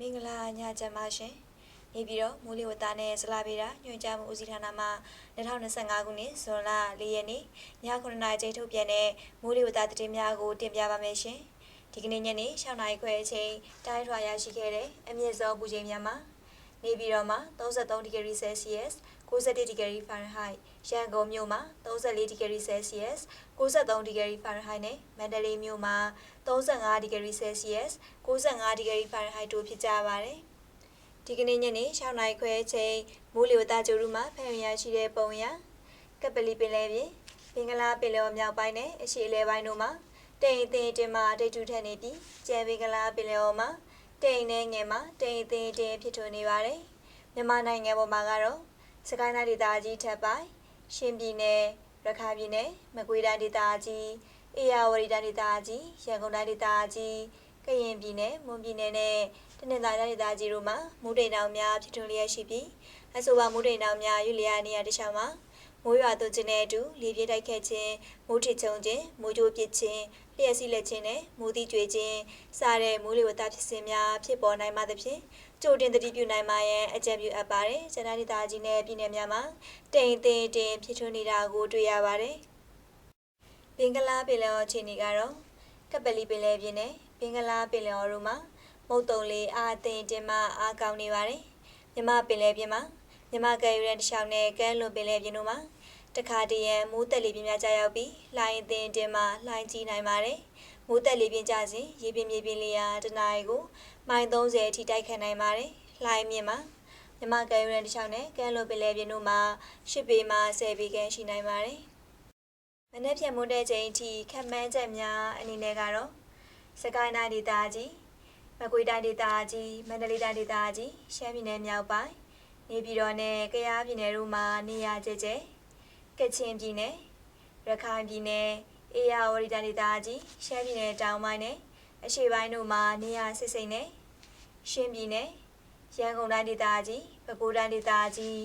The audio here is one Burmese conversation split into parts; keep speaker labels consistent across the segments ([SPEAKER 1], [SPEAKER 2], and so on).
[SPEAKER 1] မင်္ဂလာညချမ်းပါရှင်။နေပြည်တော်မိုးလေဝသနဲ့ဇလာဗေဒညွှန်ကြားမှုဦးစီးဌာနမှ2025ခုနှစ်ဇွန်လ4ရက်နေ့ည9:00နာရီချိန်ထုတ်ပြန်တဲ့မိုးလေဝသသတင်းများကိုတင်ပြပါမယ်ရှင်။ဒီကနေ့ညနေ6:00နာရီခွဲအချိန်တိုင်းထွာရရှိခဲ့တဲ့အမြင့်ဆုံးပူချိန်များမှာနေပြည်တော်မှာ33ဒီဂရီဆဲလ်စီယပ် 61ဒီဂရီဖာရင်ဟိုက်ရန်ကုန်မြို့မှာ34ဒီဂရီဆဲလ်စီယပ်63ဒီဂရီဖာရင်ဟိုက်နဲ့မန္တလေးမြို့မှာ35ဒီဂရီဆဲလ်စီယပ်65ဒီဂရီဖာရင်ဟိုက်တို့ဖြစ်ကြပါတယ်။ဒီကနေ့ညနေ6:00နာရီခွဲအချိန်မိုးလေဝသကြိုးရူမှာဖန်ရရှိတဲ့ပုံရကပလီပင်လယ်ပြင်ဘင်္ဂလားပင်လယ်မြောက်ပိုင်းနဲ့အရှေ့အလယ်ပိုင်းတို့မှာတိမ်အထင်တင်မှာတိတ်ထူထက်နေပြီးကျန်ဘင်္ဂလားပင်လယ်အော်မှာတိမ်နဲ့ငယ်မှာတိမ်အထင်တင်ဖြစ်ထွန်းနေပါတယ်။မြန်မာနိုင်ငံပေါ်မှာကတော့ စကိုင်းတိုင်းဒေသကြီးထပ်ပိုင်းရှင်ပြည်နယ်ရခိုင်ပြည်နယ်မကွေးတိုင်းဒေသကြီးအေရဝတီတိုင်းဒေသကြီးရန်ကုန်တိုင်းဒေသကြီးကရင်ပြည်နယ်မွန်ပြည်နယ်နဲ့တနင်္သာရီတိုင်းဒေသကြီးတို့မှာမူတိန်တောင်များဖြစ်ထွန်းလျက်ရှိပြီးအဆိုပါမူတိန်တောင်များရွလျာနေရာတခြားမှာ မိုးရွာသွန်းခြင်းနဲ့အတူလေပြင်းတိုက်ခတ်ခြင်းမိုးထစ်ချုံခြင်းမိုးကြိုးပစ်ခြင်းလျှက်စီးလက်ခြင်းနဲ့မိုးသီးကြွေခြင်းစတဲ့မိုးလေဝသဖြစ်စဉ်များဖြစ်ပေါ်နိုင်မှသဖြင့်ကြိုတင်သတိပြုနိုင်မှရန်အကြံပြုအပ်ပါတယ်။ကျန်းမာရေးဒေသကြီးနဲ့ပြည်နယ်များမှာတိမ်သိမ်တင်ဖြစ်ထွန်းနေတာကိုတွေ့ရပါတယ်။ဘင်္ဂလားပင်လယ်အော်အခြေအနေကတော့ကပလီပင်လယ်ပြင်နဲ့ဘင်္ဂလားပင်လယ်အော်တို့မှာမုတ်တုံလေးအားအသင်တင်မှအားကောင်းနေပါတယ်။မြမပင်လယ်ပြင်မှာမြမကယ်ယူရန်တစ်လျှောက်နဲ့ကမ်းလွန်ပင်လယ်ပြင်တို့မှာ တခါတရံမိုးတက်လေပြင်းများကြာရောက်ပြီးလှိုင်းအသင်တင်မှလှိုင်းကြီးနိုင်ပါတယ်။မိုးတက်လေပြင်းကြစဉ်ရေပြင်းမြေပြင်းလေးရာတနအီကိုမိုင်30အထိတိုက်ခတ်နိုင်ပါတယ်။လှိုင်းမြင့်မှာမြမကယ်ယူရန်တစ်လျှောက်နဲ့ကမ်းလွန်ပင်လယ်ပြင်တို့မှာရှစ်ပေမှ10ပေခန့်ရှိနိုင်ပါတယ်။မနေ့ဖြန်မိုးတဲ့ချိန်အထိခက်မှန်းချက်များအနေနဲ့ကတော့စကိုင်းတိုင်းဒေသကြီးမကွေးတိုင်းဒေသကြီးမန္တလေးတိုင်းဒေသကြီးရှမ်းပြည်နယ်မြောက်ပိုင်းနေပြည်တော်နဲ့ကယားပြည်နယ်တို့မှာနေရာကျကျ ကချင်ပြည်နယ်ရခိုင်ပြည်နယ်အေရဝတီတိုင်းဒေသကြီးရှမ်းပြည်နယ်တောင်ပိုင်းနဲ့အရှေ့ပိုင်းတို့မှာနေရာစစ်စိမ့်နဲ့ရှမ်းပြည်နယ်ရန်ကုန်တိုင်းဒေသကြီးပဲခူးတိုင်းဒေသကြီး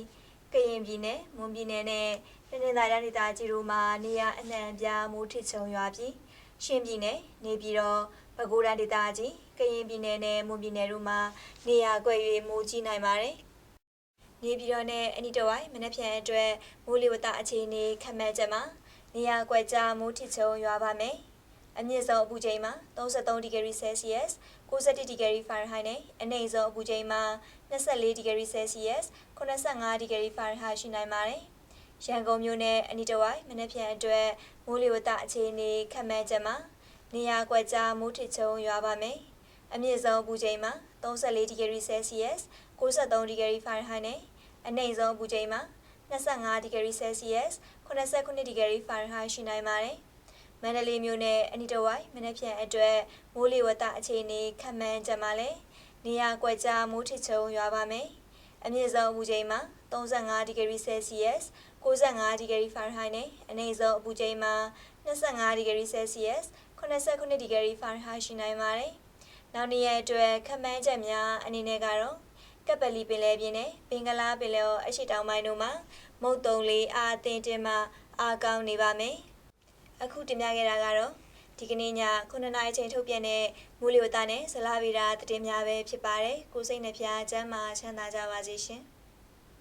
[SPEAKER 1] ကရင်ပြည်နယ်မွန်ပြည်နယ်နဲ့တနင်္သာရီတိုင်းဒေသကြီးတို့မှာနေရာအနှံ့အပြားမိုးထစ်ချုံရွာပြီးရှမ်းပြည်နယ်နေပြည်တော်ပဲခူးတိုင်းဒေသကြီးကရင်ပြည်နယ်နဲ့မွန်ပြည်နယ်တို့မှာနေရာကွက်၍မိုးကြီးနိုင်ပါတယ်။ နေပြည်တော်နဲ့အနီးတစ်ဝိုက်မနက်ဖြန်အတွက်မိုးလေဝသအခြေအနေခန့်မှန်းချက်မှာနေရာကွက်ကြားမိုးထစ်ချုံရွာပါမယ်။အမြင့်ဆုံးအပူချိန်မှာ33ဒီဂရီဆဲလ်စီယပ်61ဒီဂရီဖာရင်ဟိုက်နဲ့အနိမ့်ဆုံးအပူချိန်မှာ24ဒီဂရီဆဲလ်စီယပ်85ဒီဂရီဖာရင်ဟိုက်ရှိနိုင်ပါတယ်။ရန်ကုန်မြို့နယ်အနီးတစ်ဝိုက်မနက်ဖြန်အတွက်မိုးလေဝသအခြေအနေခန့်မှန်းချက်မှာနေရာကွက်ကြားမိုးထစ်ချုံရွာပါမယ်။အမြင့်ဆုံးအပူချိန်မှာ34ဒီဂရီဆဲလ်စီယပ်63ဒီဂရီဖာရင်ဟိုက်နဲ့ အနိမ့်ဆုံးအပူချိန်မှာ25ဒီဂရီဆဲလ်စီယပ်89ဒီဂရီဖာရင်ဟိုက်ရှိနိုင်ပါတယ်။မန္တလေးမြို့နယ်အနီးတစ်ဝိုက်မနက်ဖြန်အတွက်မိုးလေဝသအခြေအနေခန့်မှန်းချက်မှာလည်းနေရာကွက်ကြားမိုးထစ်ချုံရွာပါမယ်။အမြင့်ဆုံးအပူချိန်မှာ35ဒီဂရီဆဲလ်စီယပ်65ဒီဂရီဖာရင်ဟိုက်နဲ့အနိမ့်ဆုံးအပူချိန်မှာ25ဒီဂရီဆဲလ်စီယပ်89ဒီဂရီဖာရင်ဟိုက်ရှိနိုင်ပါတယ်။နောက်နေ့ရက်အတွက်ခန့်မှန်းချက်များအနေနဲ့ကတော့ ကပလီပင်လယ်ပြင်နဲ့ဘင်္ဂလားပင်လယ်အော်အရှိတောင်ပိုင်းတို့မှာမုတ်တုံလေးအားအသင်းတင်မှအားကောင်းနေပါမယ်။အခုတင်ပြခဲ့တာကတော့ဒီကနေ့ည9နာရီချိန်ထုတ်ပြန်တဲ့မူလီဝတနဲ့ဇလာဗီရာသတင်းများပဲဖြစ်ပါတယ်။ကိုစိတ်နှဖျားချမ်းသာချမ်းသာကြပါစေရှင်။